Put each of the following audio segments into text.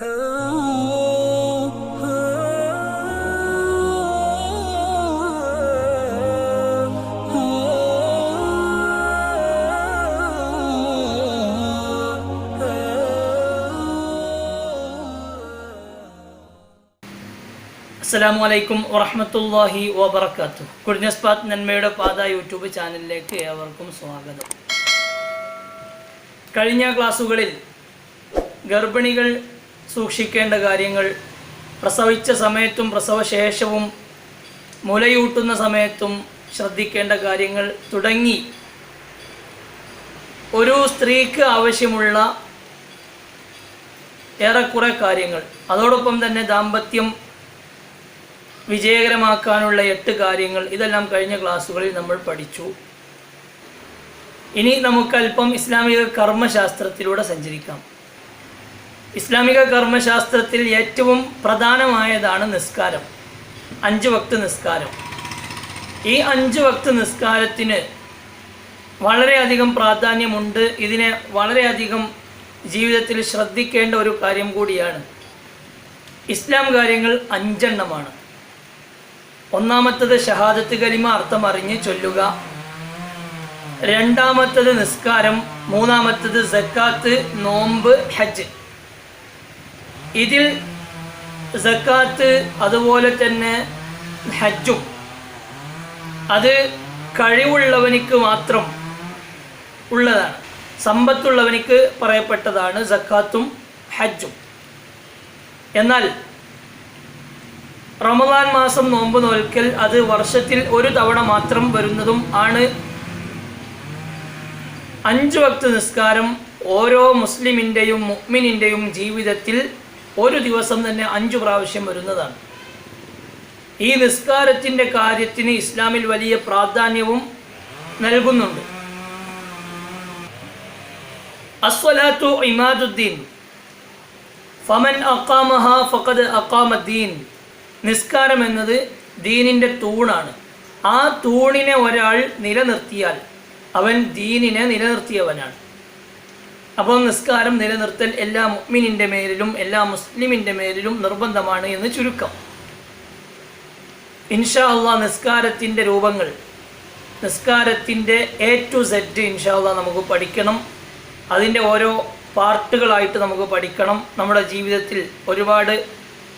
അസ്സലാമു അലൈക്കും വറഹമത്തല്ലാഹി വബർക്കാത്തു കുടിഞ്ഞസ്പാത്ത് നന്മയുടെ പാത യൂട്യൂബ് ചാനലിലേക്ക് ഏവർക്കും സ്വാഗതം. കഴിഞ്ഞ ക്ലാസ്സുകളിൽ ഗർഭിണികൾ സൂക്ഷിക്കേണ്ട കാര്യങ്ങൾ. പ്രസവിച്ച സമയത്തും പ്രസവശേഷവും മുലയൂട്ടുന്ന സമയത്തും ശ്രദ്ധിക്കേണ്ട കാര്യങ്ങൾ തുടങ്ങി. ഒരു സ്ത്രീക്ക് ആവശ്യമുള്ള ഏറെക്കുറെ കാര്യങ്ങൾ. അതോടൊപ്പം തന്നെ ദാമ്പത്യം വിജയകരമാക്കാനുള്ള എട്ട് കാര്യങ്ങൾ. ഇതെല്ലാം കഴിഞ്ഞ ക്ലാസ്സുകളിൽ നമ്മൾ പഠിച്ചു. ഇനി നമുക്ക് അല്പം ഇസ്ലാമിക കർമ്മശാസ്ത്രത്തിലൂടെ സഞ്ചരിക്കാം. ഇസ്ലാമിക കർമ്മശാസ്ത്രത്തിൽ ഏറ്റവും പ്രധാനമായതാണ് നിസ്കാരം. അഞ്ച് വക്ത് നിസ്കാരം. ഈ അഞ്ച് വക്ത് നിസ്കാരത്തിന് വളരെയധികം പ്രാധാന്യമുണ്ട്. ഇതിനെ വളരെയധികം ജീവിതത്തിൽ ശ്രദ്ധിക്കേണ്ട ഒരു കാര്യം കൂടിയാണ്. ഇസ്ലാം കാര്യങ്ങൾ അഞ്ചെണ്ണമാണ്. ഒന്നാമത്തത് ഷഹാദത്ത് കലിമ അർത്ഥം അറിഞ്ഞ് ചൊല്ലുക. രണ്ടാമത്തത് നിസ്കാരം. മൂന്നാമത്തത് സക്കാത്ത് നോമ്പ് ഹജ്ജ്. ഇതിൽ സക്കാത്ത് അതുപോലെ തന്നെ ഹജ്ജും. അത് കഴിവുള്ളവനിക്ക് മാത്രം ഉള്ളതാണ്. സമ്പത്തുള്ളവനിക്ക് പറയപ്പെട്ടതാണ് സക്കാത്തും ഹജ്ജും. എന്നാൽ റമദാൻ മാസം നോമ്പ് നോൽക്കൽ അത് വർഷത്തിൽ ഒരു തവണ മാത്രം വരുന്നതും ആണ്. അഞ്ച് വക്ത നിസ്കാരം ഓരോ മുസ്ലിമിന്റെയും മുഹ്മിനിന്റെയും ജീവിതത്തിൽ ഒരു ദിവസം തന്നെ അഞ്ചു പ്രാവശ്യം വരുന്നതാണ്. ഈ നിസ്കാരത്തിന്റെ കാര്യത്തിന് ഇസ്ലാമിൽ വലിയ പ്രാധാന്യവും നൽകുന്നുണ്ട്. അസ്വലാത്തു ഇമാദുദ്ദീൻ. ഫമൻ അക്കാമഹ ഫഖദ് അക്കാമദ്ദീൻ നിസ്കാരം എന്നത് ദീനിന്റെ തൂണാണ്. ആ തൂണിനെ ഒരാൾ നിലനിർത്തിയാൽ അവൻ ദീനിനെ നിലനിർത്തിയവനാണ്. അപ്പോൾ നിസ്കാരം നിലനിർത്തൽ എല്ലാ മുഹ്മിനിന്റെ മേലിലും എല്ലാ മുസ്ലിമിന്റെ മേലിലും നിർബന്ധമാണ് എന്ന് ചുരുക്കം. ഇൻഷാ അള്ളാ നിസ്കാരത്തിന്റെ രൂപങ്ങൾ നിസ്കാരത്തിന്റെ എ ടു സെറ്റ് ഇൻഷാ അള്ളാ നമുക്ക് പഠിക്കണം. അതിന്റെ ഓരോ പാർട്ടുകളായിട്ട് നമുക്ക് പഠിക്കണം. നമ്മുടെ ജീവിതത്തിൽ ഒരുപാട്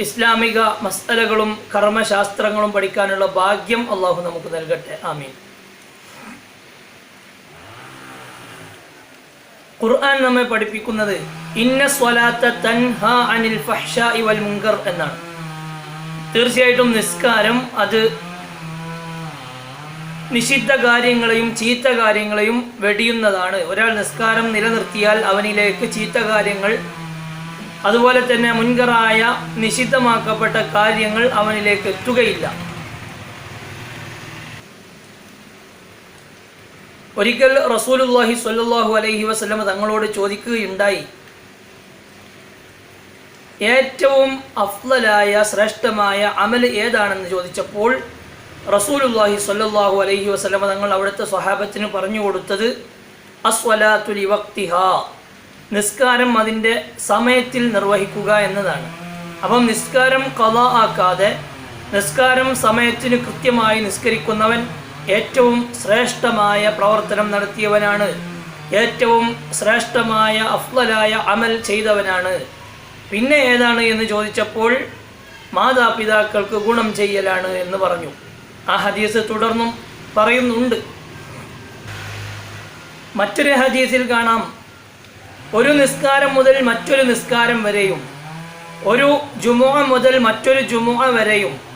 ഇസ്ലാമിക മസ്തലകളും കർമ്മശാസ്ത്രങ്ങളും പഠിക്കാനുള്ള ഭാഗ്യം അള്ളാഹു നമുക്ക് നൽകട്ടെ. ആമീൻ. ഖുർആൻ നമ്മെ പഠിപ്പിക്കുന്നത് ഇന്ന തൻഹ അനിൽ ഫഹ്ഷാഇ വൽ മുങ്കർ എന്നാണ്. തീർച്ചയായിട്ടും നിസ്കാരം അത് നിഷിദ്ധ കാര്യങ്ങളെയും ചീത്ത കാര്യങ്ങളെയും വെടിയുന്നതാണ്. ഒരാൾ നിസ്കാരം നിലനിർത്തിയാൽ അവനിലേക്ക് ചീത്ത കാര്യങ്ങൾ അതുപോലെ തന്നെ മുൻകറായ നിഷിദ്ധമാക്കപ്പെട്ട കാര്യങ്ങൾ അവനിലേക്ക് എത്തുകയില്ല. ഒരിക്കൽ റസൂലുല്ലാഹി സ്വല്ലല്ലാഹു അലൈഹി വസല്ലം തങ്ങളോട് ചോദിക്കുകയുണ്ടായി ഏറ്റവും അഫ്ലലായ ശ്രേഷ്ഠമായ അമൽ ഏതാണെന്ന് ചോദിച്ചപ്പോൾ റസൂലുല്ലാഹി സ്വല്ലല്ലാഹു അലൈഹി വസല്ലം തങ്ങൾ അവിടുത്തെ സ്വഹാബത്തിന് പറഞ്ഞു കൊടുത്തത് അസ്വലാത്തുലി വക്തിഹ നിസ്കാരം അതിന്റെ സമയത്തിൽ നിർവഹിക്കുക എന്നതാണ്. അപ്പം നിസ്കാരം കഥ ആക്കാതെ നിസ്കാരം സമയത്തിന് കൃത്യമായി നിസ്കരിക്കുന്നവൻ ഏറ്റവും ശ്രേഷ്ഠമായ പ്രവർത്തനം നടത്തിയവനാണ്. ഏറ്റവും ശ്രേഷ്ഠമായ അഫ്ലലായ അമൽ ചെയ്തവനാണ്. പിന്നെ ഏതാണ് എന്ന് ചോദിച്ചപ്പോൾ മാതാപിതാക്കൾക്ക് ഗുണം ചെയ്യലാണ് എന്ന് പറഞ്ഞു. ആ ഹദീസ് തുടർന്നും പറയുന്നുണ്ട്. മറ്റൊരു ഹദീസിൽ കാണാം. ഒരു നിസ്കാരം മുതൽ മറ്റൊരു നിസ്കാരം വരെയും ഒരു ജുമുഅ മുതൽ മറ്റൊരു ജുമുഅ വരെയും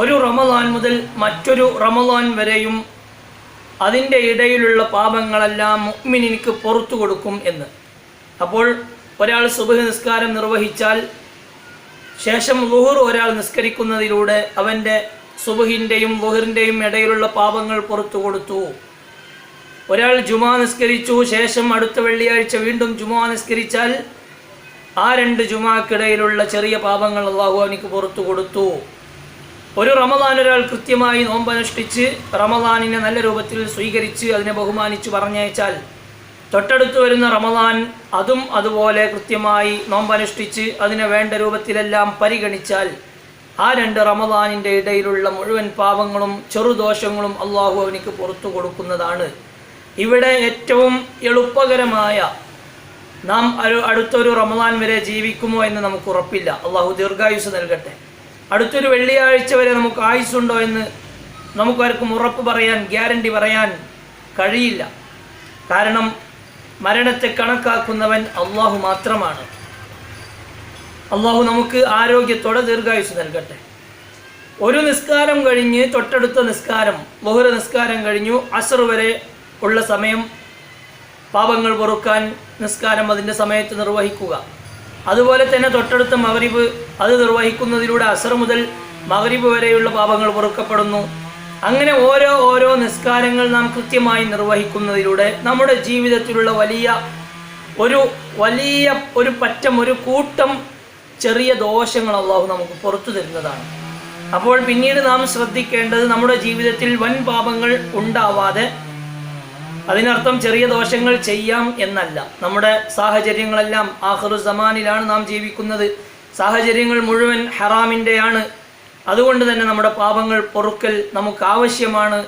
ഒരു റമദാൻ മുതൽ മറ്റൊരു റമദാൻ വരെയും അതിന്റെ ഇടയിലുള്ള പാപങ്ങളെല്ലാം മുഗ്മിനിക്ക് പുറത്തു കൊടുക്കും എന്ന്. അപ്പോൾ ഒരാൾ സുബഹ നിസ്കാരം നിർവഹിച്ചാൽ ശേഷം ലുഹുർ ഒരാൾ നിസ്കരിക്കുന്നതിലൂടെ അവന്റെ സുബഹിന്റെയും ലുഹറിന്റെയും ഇടയിലുള്ള പാപങ്ങൾ പുറത്തു കൊടുത്തു. ഒരാൾ ജുമാ നിസ്കരിച്ചു ശേഷം അടുത്ത വെള്ളിയാഴ്ച വീണ്ടും ജുമാ നിസ്കരിച്ചാൽ ആ രണ്ട് ജുമാക്കിടയിലുള്ള ചെറിയ പാപങ്ങൾ അള്ളാഹു അവനിക്ക് പുറത്തു കൊടുത്തു. ഒരു റമദാൻ ഒരാൾ കൃത്യമായി നോമ്പനുഷ്ഠിച്ച് റമദാനിനെ നല്ല രൂപത്തിൽ സ്വീകരിച്ച് അതിനെ ബഹുമാനിച്ച് പറഞ്ഞയച്ചാൽ തൊട്ടടുത്ത് വരുന്ന റമദാൻ അതും അതുപോലെ കൃത്യമായി നോമ്പനുഷ്ഠിച്ച് അതിനെ വേണ്ട രൂപത്തിലെല്ലാം പരിഗണിച്ചാൽ ആ രണ്ട് റമദാനിന്റെ ഇടയിലുള്ള മുഴുവൻ പാപങ്ങളും ചെറുദോഷങ്ങളും അള്ളാഹു അവനിക്ക് പുറത്തു കൊടുക്കുന്നതാണ്. ഇവിടെ ഏറ്റവും എളുപ്പകരമായ നാം ഒരു അടുത്തൊരു റമദാൻ വരെ ജീവിക്കുമോ എന്ന് നമുക്ക് ഉറപ്പില്ല. അള്ളാഹു ദീർഘായുസ് നൽകട്ടെ. അടുത്തൊരു വെള്ളിയാഴ്ച വരെ നമുക്ക് ആയുസ്സുണ്ടോ എന്ന് നമുക്കാർക്കും ഉറപ്പ് പറയാൻ ഗ്യാരണ്ടി പറയാൻ കഴിയില്ല. കാരണം മരണത്തെ കണക്കാക്കുന്നവൻ അള്ളാഹു മാത്രമാണ്. അള്ളാഹു നമുക്ക് ആരോഗ്യത്തോടെ ദീർഘായുസ് നൽകട്ടെ. ഒരു നിസ്കാരം കഴിഞ്ഞ് തൊട്ടടുത്ത നിസ്കാരം ബഹുര നിസ്കാരം കഴിഞ്ഞു അസർ വരെ ഉള്ള സമയം പാപങ്ങൾ പൊറുക്കാൻ നിസ്കാരം അതിന്റെ സമയത്ത് നിർവഹിക്കുക. അതുപോലെ തന്നെ തൊട്ടടുത്ത മകരീബ് അത് നിർവഹിക്കുന്നതിലൂടെ അസർ മുതൽ മകരീബ് വരെയുള്ള പാപങ്ങൾ പൊറുക്കപ്പെടുന്നു. അങ്ങനെ ഓരോ ഓരോ നിസ്കാരങ്ങൾ നാം കൃത്യമായി നിർവഹിക്കുന്നതിലൂടെ നമ്മുടെ ജീവിതത്തിലുള്ള വലിയ ഒരു വലിയ ഒരു പറ്റം ഒരു കൂട്ടം ചെറിയ ദോഷങ്ങൾ അള്ളാഹു നമുക്ക് പുറത്തു തരുന്നതാണ്. അപ്പോൾ പിന്നീട് നാം ശ്രദ്ധിക്കേണ്ടത് നമ്മുടെ ജീവിതത്തിൽ വൻ പാപങ്ങൾ ഉണ്ടാവാതെ അതിനർത്ഥം ചെറിയ ദോഷങ്ങൾ ചെയ്യാം എന്നല്ല. നമ്മുടെ സാഹചര്യങ്ങളെല്ലാം ആഹ്റു സമാനിലാണ് നാം ജീവിക്കുന്നത്. സാഹചര്യങ്ങൾ മുഴുവൻ ഹറാമിന്റെയാണ്. അതുകൊണ്ട് തന്നെ നമ്മുടെ പാപങ്ങൾ പൊറുക്കൽ നമുക്ക് ആവശ്യമാണ്.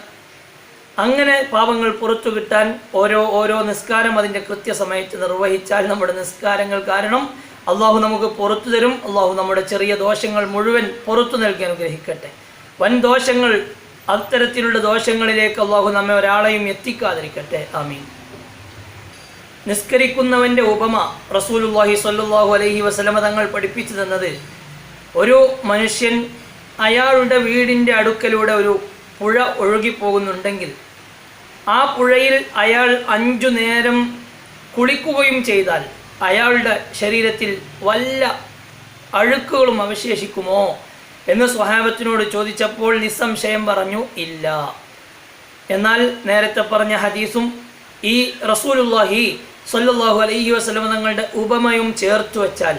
അങ്ങനെ പാപങ്ങൾ പുറത്തു കിട്ടാൻ ഓരോ ഓരോ നിസ്കാരം അതിന്റെ കൃത്യസമയത്ത് നിർവഹിച്ചാൽ നമ്മുടെ നിസ്കാരങ്ങൾ കാരണം അള്ളാഹു നമുക്ക് പുറത്തു തരും. അള്ളാഹു നമ്മുടെ ചെറിയ ദോഷങ്ങൾ മുഴുവൻ പുറത്തു നൽകി അനുഗ്രഹിക്കട്ടെ. വൻ ദോഷങ്ങൾ അത്തരത്തിലുള്ള ദോഷങ്ങളിലേക്ക് അള്ളാഹു നമ്മെ ഒരാളെയും എത്തിക്കാതിരിക്കട്ടെ. ആമീൻ. നിസ്കരിക്കുന്നവന്റെ ഉപമ റസൂലുല്ലാഹി സ്വല്ലല്ലാഹു അലൈഹി വസ്ലമ തങ്ങൾ പഠിപ്പിച്ചു തന്നത് ഒരു മനുഷ്യൻ അയാളുടെ വീടിന്റെ അടുക്കലൂടെ ഒരു പുഴ ഒഴുകിപ്പോകുന്നുണ്ടെങ്കിൽ ആ പുഴയിൽ അയാൾ അഞ്ചു നേരം കുളിക്കുകയും ചെയ്താൽ അയാളുടെ ശരീരത്തിൽ വല്ല അഴുക്കുകളും അവശേഷിക്കുമോ? എന്ന് സ്വഹാബത്തിനോട് ചോദിച്ചപ്പോൾ നിസ്സംശയം പറഞ്ഞു ഇല്ല. എന്നാൽ നേരത്തെ പറഞ്ഞ ഹദീസും ഈ റസൂലുല്ലാഹി സല്ലാഹു അലൈഹി വസല്ലം തങ്ങളുടെ ഉപമയും ചേർത്ത് വച്ചാൽ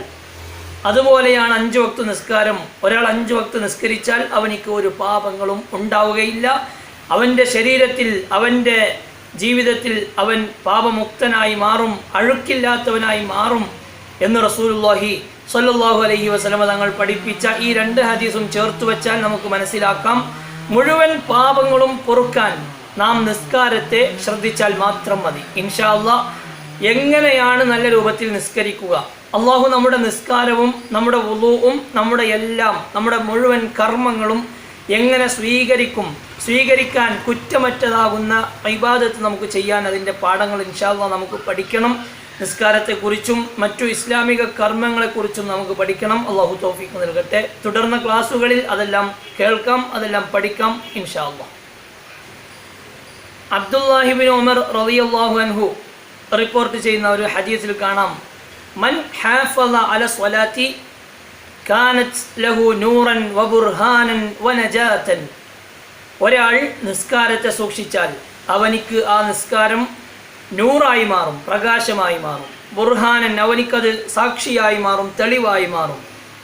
അതുപോലെയാണ് അഞ്ചു വക്ത് നിസ്കാരം. ഒരാൾ അഞ്ചു വക്ത് നിസ്കരിച്ചാൽ അവനിക്ക് ഒരു പാപങ്ങളും ഉണ്ടാവുകയില്ല. അവന്റെ ശരീരത്തിൽ അവന്റെ ജീവിതത്തിൽ അവൻ പാപമുക്തനായി മാറും അഴുക്കില്ലാത്തവനായി മാറും. എന്ന് റസൂലുല്ലാഹി സല്ലാഹു അലൈഹി വസ്ലമ തങ്ങൾ പഠിപ്പിച്ച ഈ രണ്ട് ഹദീസും ചേർത്ത് വെച്ചാൽ നമുക്ക് മനസ്സിലാക്കാം. മുഴുവൻ പാപങ്ങളും പൊറുക്കാൻ നാം നിസ്കാരത്തെ ശ്രദ്ധിച്ചാൽ മാത്രം മതി. ഇൻഷാ അള്ളാ എങ്ങനെയാണ് നല്ല രൂപത്തിൽ നിസ്കരിക്കുക? അള്ളാഹു നമ്മുടെ നിസ്കാരവും നമ്മുടെ ഉളുവും നമ്മുടെ എല്ലാം നമ്മുടെ മുഴുവൻ കർമ്മങ്ങളും എങ്ങനെ സ്വീകരിക്കും? സ്വീകരിക്കാൻ കുറ്റമറ്റതാകുന്ന ഇബാദത്ത് നമുക്ക് ചെയ്യാൻ അതിന്റെ പാഠങ്ങൾ ഇൻഷാല്ല നമുക്ക് പഠിക്കണം. നിസ്കാരത്തെക്കുറിച്ചും മറ്റു ഇസ്ലാമിക കർമ്മങ്ങളെക്കുറിച്ചും നമുക്ക് പഠിക്കണം. അള്ളാഹു തോഫിക്ക് നൽകട്ടെ. തുടർന്ന ക്ലാസ്സുകളിൽ അതെല്ലാം കേൾക്കാം അതെല്ലാം പഠിക്കാം ഇൻഷാല്ല അബ്ദുല്ലാഹിബിൻ ഉമർ റളിയല്ലാഹു അൻഹു റിപ്പോർട്ട് ചെയ്യുന്ന ഒരു ഹദീസിൽ കാണാം. മൻ ഹാഫല അല സ്വലാത്തി കാനത്ത് ലഹു നൂറൻ വബുർഹാനൻ വനജാതൻ ഒരാൾ നിസ്കാരത്തെ സൂക്ഷിച്ചാൽ അവനിക്ക് ആ നിസ്കാരം നൂറായി മാറും പ്രകാശമായി മാറും. ബുർഹാനൻ അവനിക്കത് സാക്ഷിയായി മാറും തെളിവായി മാറും.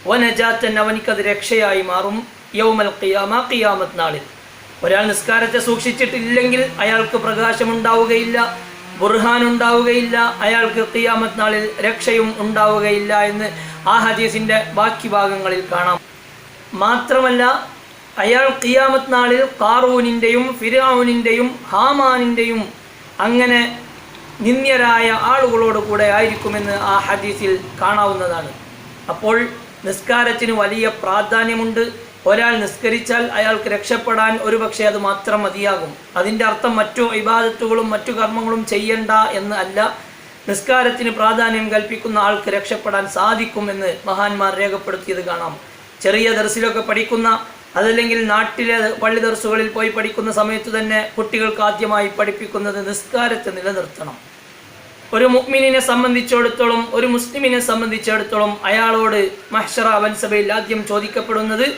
വനജാത്തൻ അവനിക്കത് രക്ഷയായി മാറും യൗമൽ ഖിയാമ ഖിയാമത്ത് നാളിൽ. ഒരാൾ നിസ്കാരത്തെ സൂക്ഷിച്ചിട്ടില്ലെങ്കിൽ അയാൾക്ക് പ്രകാശമുണ്ടാവുകയില്ല ബുർഹാൻ ഉണ്ടാവുകയില്ല അയാൾക്ക് ഖിയാമത്ത് നാളിൽ രക്ഷയും ഉണ്ടാവുകയില്ല എന്ന് ആ ഹദീസിന്റെ ബാക്കി ഭാഗങ്ങളിൽ കാണാം. മാത്രമല്ല അയാൾ ഖിയാമത്ത് നാളിൽ കാറൂനിന്റെയും ഫിറാവുനിന്റെയും ഹാമാനിന്റെയും അങ്ങനെ നിന്ദ്യരായ ആളുകളോട് കൂടെ ആയിരിക്കുമെന്ന് ആ ഹദീസിൽ കാണാവുന്നതാണ്. അപ്പോൾ നിസ്കാരത്തിന് വലിയ പ്രാധാന്യമുണ്ട്. ഒരാൾ നിസ്കരിച്ചാൽ അയാൾക്ക് രക്ഷപ്പെടാൻ ഒരുപക്ഷെ അത് മാത്രം മതിയാകും. അതിന്റെ അർത്ഥം മറ്റു ഇബാദത്തുകളും മറ്റു കർമ്മങ്ങളും ചെയ്യണ്ട എന്ന് അല്ല. നിസ്കാരത്തിന് പ്രാധാന്യം കൽപ്പിക്കുന്ന ആൾക്ക് രക്ഷപ്പെടാൻ സാധിക്കുമെന്ന് മഹാന്മാർ രേഖപ്പെടുത്തിയത് കാണാം. ചെറിയ ദർസിലൊക്കെ പഠിക്കുന്ന അതല്ലെങ്കിൽ നാട്ടിലെ പള്ളി ദർസുകളിൽ പോയി പഠിക്കുന്ന സമയത്ത് തന്നെ കുട്ടികൾക്ക് ആദ്യമായി പഠിപ്പിക്കുന്നത് നിസ്കാരത്തെ നിലനിർത്തണം. ഒരു മുഗ്മിനെ സംബന്ധിച്ചിടത്തോളം ഒരു മുസ്ലിമിനെ സംബന്ധിച്ചിടത്തോളം അയാളോട് മഹ്ഷറ വൻസഭയിൽ ആദ്യം ചോദിക്കപ്പെടുന്നത്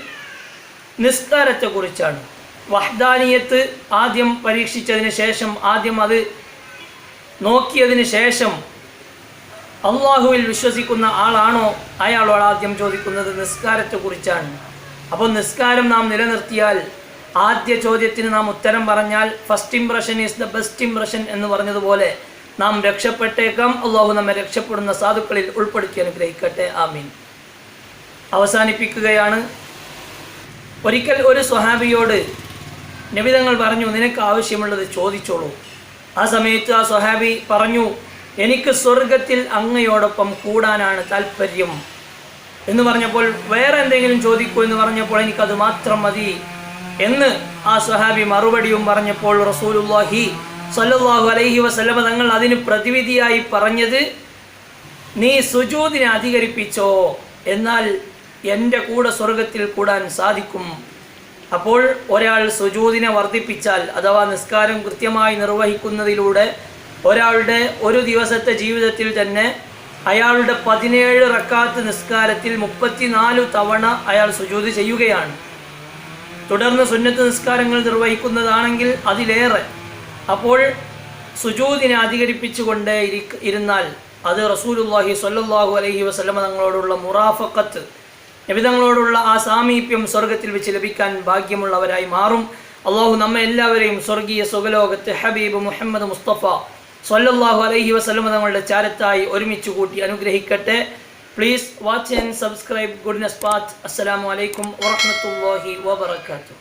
നിസ്കാരത്തെക്കുറിച്ചാണ് വഹ്ദാനിയത്ത് ആദ്യം പരീക്ഷിച്ചതിന് ശേഷം ആദ്യം അത് നോക്കിയതിന് ശേഷം അള്ളാഹുവിൽ വിശ്വസിക്കുന്ന ആളാണോ അയാളോട് ആദ്യം ചോദിക്കുന്നത് നിസ്കാരത്തെക്കുറിച്ചാണ് അപ്പോൾ നിസ്കാരം നാം നിലനിർത്തിയാൽ ആദ്യ ചോദ്യത്തിന് നാം ഉത്തരം പറഞ്ഞാൽ first impression is the best impression എന്ന് പറഞ്ഞതുപോലെ നാം രക്ഷപ്പെട്ടേക്കാം. അള്ളാഹു നമ്മെ രക്ഷപ്പെടുന്ന സാധുക്കളിൽ ഉൾപ്പെടുത്തി അനുഗ്രഹിക്കട്ടെ. ആമീൻ. അവസാനിപ്പിക്കുകയാണ്. ഒരിക്കൽ ഒരു സ്വഹാബിയോട് നബിതങ്ങൾ പറഞ്ഞു നിനക്ക് ആവശ്യമുള്ളത് ചോദിച്ചോളൂ. ആ സമയത്ത് ആ സ്വഹാബി പറഞ്ഞു എനിക്ക് സ്വർഗത്തിൽ അങ്ങയോടൊപ്പം കൂടാനാണ് താല്പര്യം എന്ന് പറഞ്ഞപ്പോൾ വേറെ എന്തെങ്കിലും ചോദിക്കൂ എന്ന് പറഞ്ഞപ്പോൾ എനിക്കത് മാത്രം മതി എന്ന് ആ സ്വഹാബി മറുപടിയും പറഞ്ഞപ്പോൾ റസൂലുല്ലാഹി സ്വല്ലല്ലാഹു അലൈഹി വസല്ലമ തങ്ങൾ അതിന് പ്രതിവിധിയായി പറഞ്ഞത് നീ സുജൂദിനെ അധികരിപ്പിച്ചോ? എന്നാൽ എന്റെ കൂടെ സ്വർഗത്തിൽ കൂടാൻ സാധിക്കും. അപ്പോൾ ഒരാൾ സുജൂദിനെ വർദ്ധിപ്പിച്ചാൽ അഥവാ നിസ്കാരം കൃത്യമായി നിർവഹിക്കുന്നതിലൂടെ ഒരാളുടെ ഒരു ദിവസത്തെ ജീവിതത്തിൽ തന്നെ അയാളുടെ പതിനേഴ് റക്കാത്ത് നിസ്കാരത്തിൽ മുപ്പത്തിനാല് തവണ അയാൾ സുജൂദ് ചെയ്യുകയാണ്. തുടർന്ന് സുന്നത്ത് നിസ്കാരങ്ങൾ നിർവഹിക്കുന്നതാണെങ്കിൽ അതിലേറെ. അപ്പോൾ സുജൂദിനെ അധികരിപ്പിച്ചുകൊണ്ട് ഇരി ഇരുന്നാൽ അത് റസൂലുള്ളാഹി സ്വല്ലല്ലാഹു അലൈഹി വസല്ലമ തങ്ങളോടുള്ള മുറാഫക്കത്ത് നബിതങ്ങളോടുള്ള ആ സാമീപ്യം സ്വർഗത്തിൽ വെച്ച് ലഭിക്കാൻ ഭാഗ്യമുള്ളവരായി മാറും. അള്ളാഹു നമ്മെ എല്ലാവരെയും സ്വർഗീയ സുഖലോകത്ത് ഹബീബ് മുഹമ്മദ് മുസ്തഫ സ്വല്ലല്ലാഹു അലൈഹി വസ്ലമ തങ്ങളുടെ ചാരത്തായി ഒരുമിച്ച് കൂട്ടി അനുഗ്രഹിക്കട്ടെ. Please watch and subscribe goodness path അസ്സലാമു അലൈക്കും വറഹ്മത്തുള്ളാഹി വബറകാതുഹു